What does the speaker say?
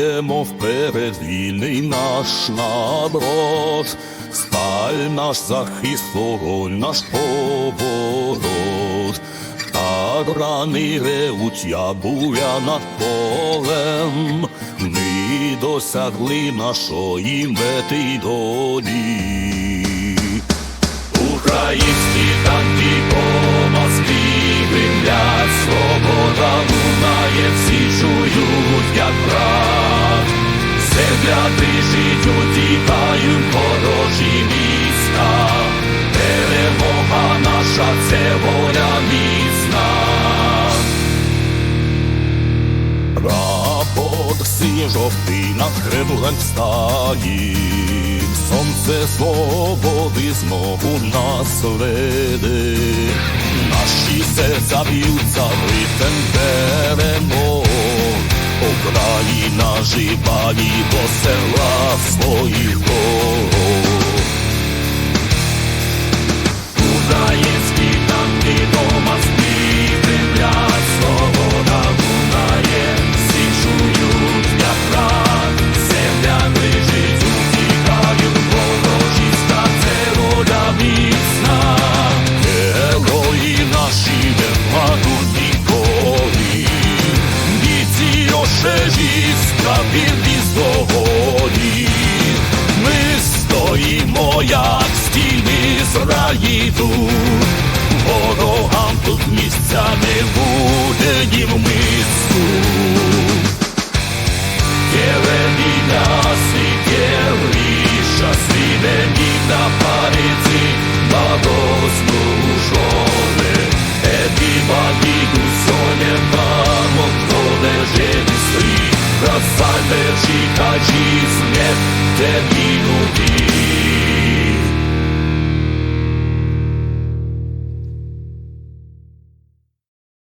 йдемо вперед, вільний наш наброд, сталь наш захист, вогонь наш поворот. Та рани ревуть, я над полем, ми досягли нашої мети долі. Синьо жовтий над Кремлем стає, сонце свободи знову нас веде, наші серця б'ються ритм беремо, Україна жива до села своїх ошежі, із здоголі. Ми стоїмо, як стіни Ізраїлю, ворогам тут місця не буде Тихо, жизнь нет, тебе нуди.